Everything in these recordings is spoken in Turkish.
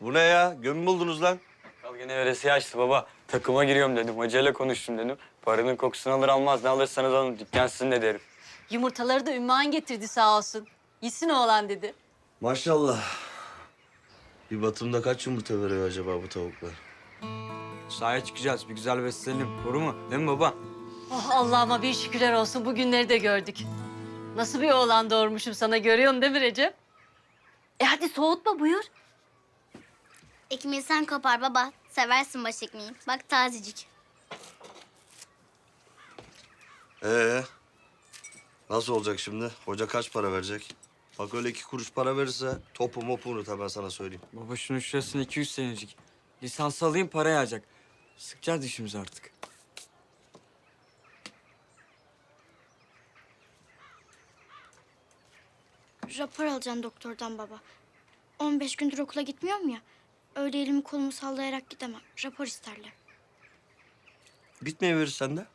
Bu ne ya? Gömü buldunuz lan. Al gene veresiye açtı baba. Takıma giriyorum dedim. Hocayla konuştum dedim. Paranın kokusunu alır almaz ne alırsanız alın. Dükkan sizin de derim. Yumurtaları da Ümmühan getirdi sağ olsun. Yesin oğlan dedi. Maşallah. Bir batımda kaç yumurta veriyor acaba bu tavuklar? Sahaya çıkacağız. Bir güzel beslenelim. Doğru mu? Değil mi baba? Oh Allah'ıma bir şükürler olsun bu günleri de gördük. Nasıl bir oğlan doğurmuşum sana görüyorsun değil mi Recep? E hadi soğutma buyur. Ekmeği sen kopar baba. Seversin baş ekmeği. Bak tazecik. Ee, nasıl olacak şimdi? Hoca kaç para verecek? Bak öyle iki kuruş para verirse topu mopu unut hemen sana söyleyeyim. Baba şunun şurasına 200 senecik. Lisans alayım para yağacak. Sıkacağız dişimizi artık. Rapor alacaksın doktordan baba. 15 gündür okula gitmiyorum ya. Öyle elimi kolumu sallayarak gidemem. Rapor isterler. Gitmeye verirsen de.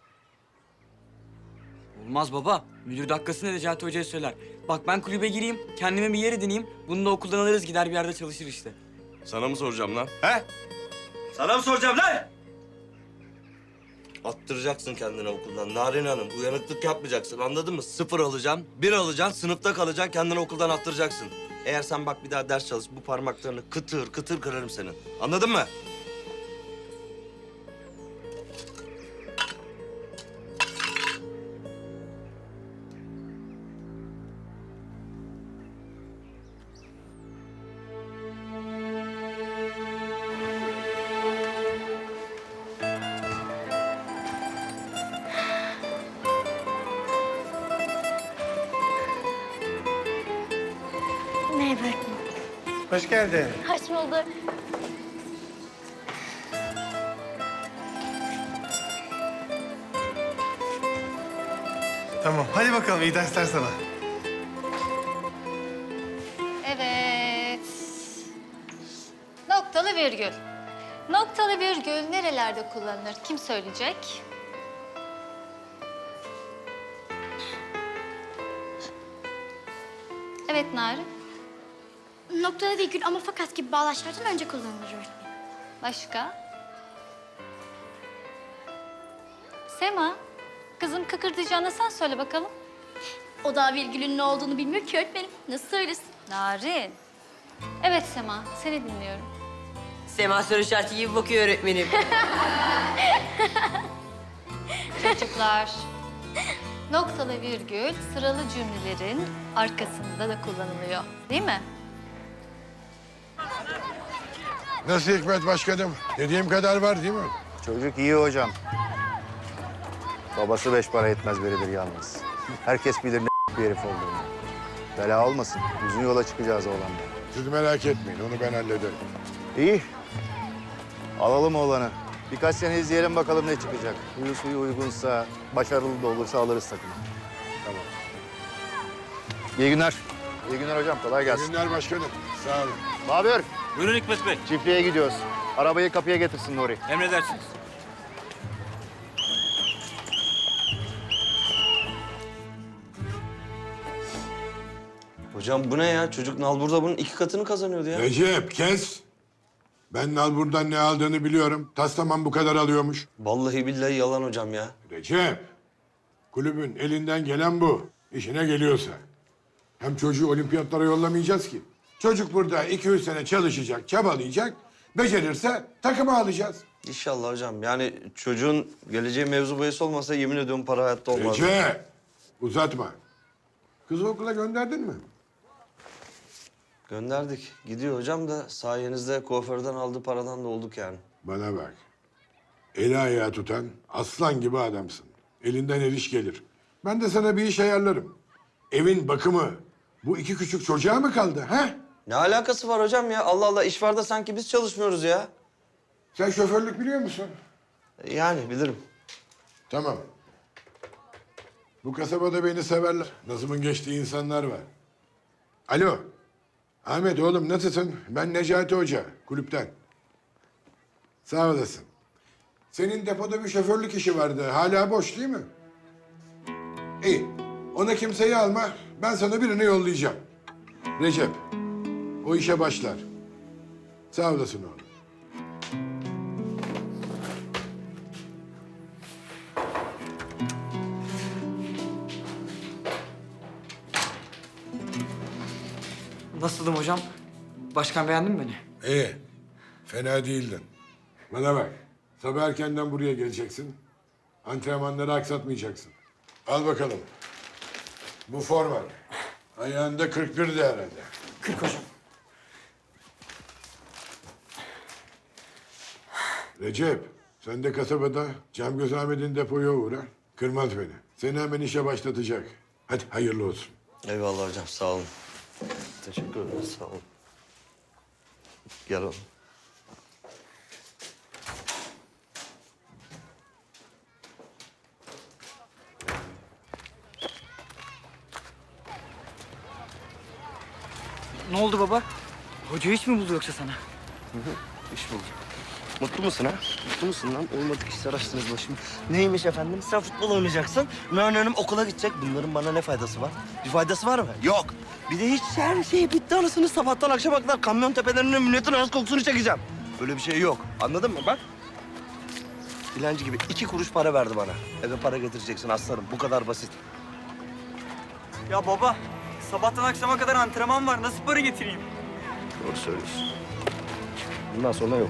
Olmaz baba. Müdür dakikasında Necati Hoca'ya söyler. Bak ben kulübe gireyim, kendime bir yer edineyim. Bunu da okuldan alırız gider bir yerde çalışır işte. Sana mı soracağım lan? He? Sana mı soracağım lan? Attıracaksın kendini okuldan Narin Hanım. Uyanıklık yapmayacaksın anladın mı? Sıfır alacaksın, bir alacaksın, sınıfta kalacaksın, kendini okuldan attıracaksın. Eğer sen bak bir daha ders çalış, bu parmaklarını kıtır kıtır kırarım senin. Anladın mı? Hoş geldin. Hoş bulduk. Tamam, hadi bakalım iyi dersler sana. Evet. Noktalı virgül. Noktalı virgül nerelerde kullanılır? Kim söyleyecek? Evet Narin. Noktada virgül ama fakat gibi bağlaçlardan önce kullanılır öğretmenim. Başka? Sema. Kızım kıkırdayacağını sen söyle bakalım. O da virgülün ne olduğunu bilmiyor ki öğretmenim. Nasıl söylesin? Narin. Evet Sema, seni dinliyorum. Sema soru işareti gibi bakıyor öğretmenim. Çocuklar. Noktalı virgül sıralı cümlelerin arkasında da kullanılıyor. Değil mi? Nasıl Hikmet Başkanım? Dediğim kadar var değil mi? Çocuk iyi hocam. Babası beş para etmez biridir yalnız. Herkes bilir ne bir herif olduğunu. Bela olmasın. Uzun yola çıkacağız oğlanla. Siz merak etmeyin, onu ben hallederim. İyi. Alalım oğlanı. Birkaç sene izleyelim bakalım ne çıkacak. Huyu suyu uygunsa, başarılı da olursa alırız takımı. Tamam. İyi günler. İyi günler hocam. Kolay İyi gelsin. günler başkanım. Sağ olun. Babür, Buyurun Hikmet Bey. çiftliğe gidiyoruz. Arabayı kapıya getirsin Nuri. Emredersiniz. Hocam bu ne ya? Çocuk Nalbur'da bunun iki katını kazanıyordu ya. Recep kes. Ben Nalbur'dan ne aldığını biliyorum. Taslaman bu kadar alıyormuş. Vallahi billahi yalan hocam ya. Recep, kulübün elinden gelen bu. İşine geliyorsa. Hem çocuğu olimpiyatlara yollamayacağız ki. Çocuk burada iki üç sene çalışacak, çabalayacak. Becerirse takıma alacağız. İnşallah hocam. Yani çocuğun geleceği mevzu bahis olmasa yemin ediyorum para hayatta olmaz. Recep, uzatma. Kızı okula gönderdin mi? Gönderdik. Gidiyor hocam da sayenizde kuaförden aldığı paradan da olduk yani. Bana bak. Eli ayağı tutan aslan gibi adamsın. Elinden el iş gelir. Ben de sana bir iş ayarlarım. Evin bakımı bu iki küçük çocuğa mı kaldı ha? Ne alakası var hocam ya? Allah Allah iş var da sanki biz çalışmıyoruz ya. Sen şoförlük biliyor musun? Yani bilirim. Tamam. Bu kasabada beni severler. Nazım'ın geçtiği insanlar var. Alo. Ahmet oğlum nasılsın? Ben Necati Hoca, kulüpten. Sağ olasın. Senin depoda bir şoförlük işi vardı. Hala boş değil mi? İyi. Ona kimseyi alma. Ben sana birini yollayacağım. Recep. O işe başlar. Sağ olasın oğlum. Nasıldım hocam? Başkan beğendi mi beni? İyi. Fena değildin. Bana bak. Sabah erkenden buraya geleceksin. Antrenmanları aksatmayacaksın. Al bakalım. Bu forma. Ayağında 41 de herhalde. 40 hocam. Recep, sen de kasabada Cem Göz Ahmet'in depoya uğra. Kırmaz beni. Seni hemen işe başlatacak. Hadi hayırlı olsun. Eyvallah hocam sağ olun. Teşekkür ederim sağ olun. Gel oğlum. Ne oldu baba? Hoca hiç mi buldu yoksa sana? İş buldum. Mutlu musun ha? Mutlu musun lan? Olmadık işler açtınız başım. Neymiş efendim? Sen futbol oynayacaksın. Hanım okula gidecek. Bunların bana ne faydası var? Bir faydası var mı? Yok. Bir de hiç her şey bitti anasını sabahtan akşama kadar kamyon tepelerinin milletin ağız kokusunu çekeceğim. Böyle bir şey yok. Anladın mı? Bak. Dilenci gibi iki kuruş para verdi bana. Eve para getireceksin aslanım. Bu kadar basit. Ya baba, sabahtan akşama kadar antrenman var. Nasıl para getireyim? Doğru söylüyorsun. Bundan sonra yok.